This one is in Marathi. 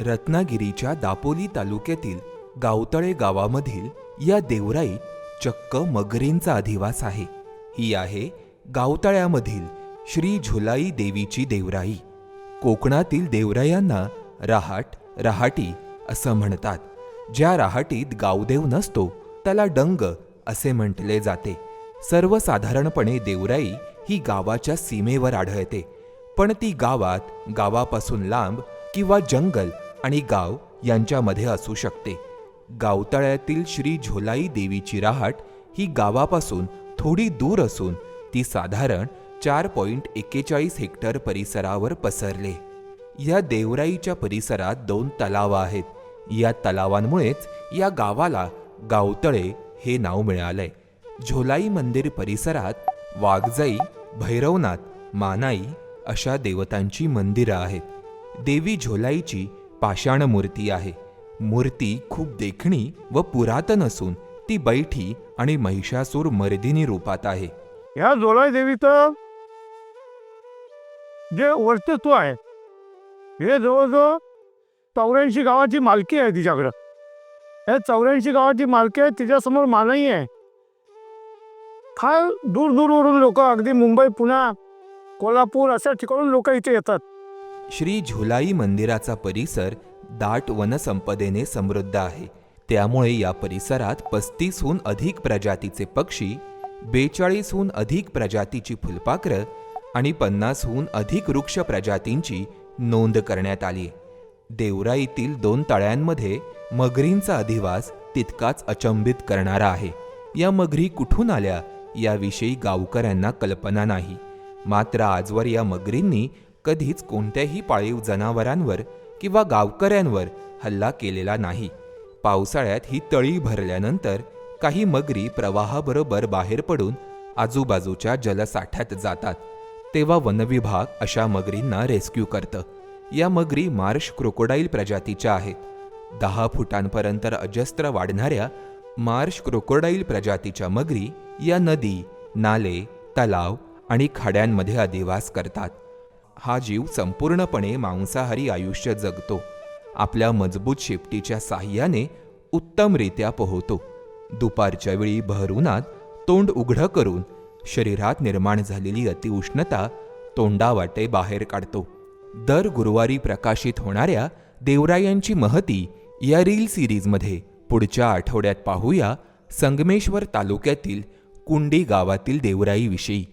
रत्नागिरीच्या दापोली तालुक्यातील गावतळे गावामधील या देवराई चक्क मगरींचा अधिवास आहे. ही आहे गावतळ्यामधील श्री झुलाई देवीची देवराई. कोकणातील देवरायांना रहाट रहाटी असं म्हणतात. ज्या रहाटीत गावदेव नसतो त्याला डंग असे म्हटले जाते. सर्वसाधारणपणे देवराई ही गावाच्या सीमेवर आढळते. पण ती गावात गावापासून लांब किंवा जंगल आणि गाव यांच्यामध्ये असू शकते. गावतळ्यातील श्री झोलाई देवीची राहाट ही गावापासून थोडी दूर असून ती साधारण चार पॉईंट एक्केचाळीस हेक्टर परिसरावर पसरले. या देवराईच्या परिसरात दोन तलाव आहेत. या तलावांमुळेच या गावाला गावतळे हे नाव मिळालंय. झोलाई मंदिर परिसरात वाघजाई भैरवनाथ मानाई अशा देवतांची मंदिरं आहेत. देवी झोलाईची पाषाण मूर्ती आहे. मूर्ती खूप देखणी व पुरातन असून ती बैठी आणि महिषासूर मर्दिनी रूपात आहे. ह्या जोलाई देवीचं जे वर्चस्व आहे हे जवळजवळ चौऱ्याऐंशी गावाची मालकी आहे तिच्याकडं. हे चौऱ्याऐंशी गावाची मालकी आहे तिच्यासमोर मानही आहे. फार दूर दूरवरून लोक अगदी मुंबई पुणे कोल्हापूर अशा ठिकाणून लोक इथे येतात. श्री झुलाई मंदिराचा परिसर दाट वनसंपदेने समृद्ध आहे. त्यामुळे या परिसरात पस्तीसहून अधिक प्रजातीचे पक्षी बेचाळीसहून अधिक प्रजातीची फुलपाखरं आणि पन्नासहून अधिक वृक्ष प्रजातींची नोंद करण्यात आली. देवराईतील दोन तळ्यांमध्ये मगरींचा अधिवास तितकाच अचंबित करणारा आहे. या मगरी कुठून आल्या याविषयी गावकऱ्यांना कल्पना नाही. मात्र आजवर या मगरींनी कधीच कोणत्याही पाळीव जनावरांवर किंवा गावकऱ्यांवर हल्ला केलेला नाही. पावसाळ्यात ही तळी भरल्यानंतर काही मगरी प्रवाहाबरोबर बाहेर पडून आजूबाजूच्या जलसाठ्यात जातात. तेव्हा वनविभाग अशा मगरींना रेस्क्यू करतं. या मगरी मार्श क्रोकोडाईल प्रजातीच्या आहेत. दहा फुटांपर्यंत अजस्त्र वाढणाऱ्या मार्श क्रोकोडाईल प्रजातीच्या मगरी या नदी नाले तलाव आणि खाड्यांमध्ये अधिवास करतात. हा जीव संपूर्णपणे मांसाहारी आयुष्य जगतो. आपल्या मजबूत शेपटीच्या साह्याने उत्तमरित्या पोहतो. दुपारच्या वेळी बहरुनात तोंड उघडं करून शरीरात निर्माण झालेली अतिउष्णता तोंडावाटे बाहेर काढतो. दर गुरुवारी प्रकाशित होणाऱ्या देवरायांची महती या रील सिरीजमध्ये पुढच्या आठवड्यात पाहूया संगमेश्वर तालुक्यातील कुंडी गावातील देवराईविषयी.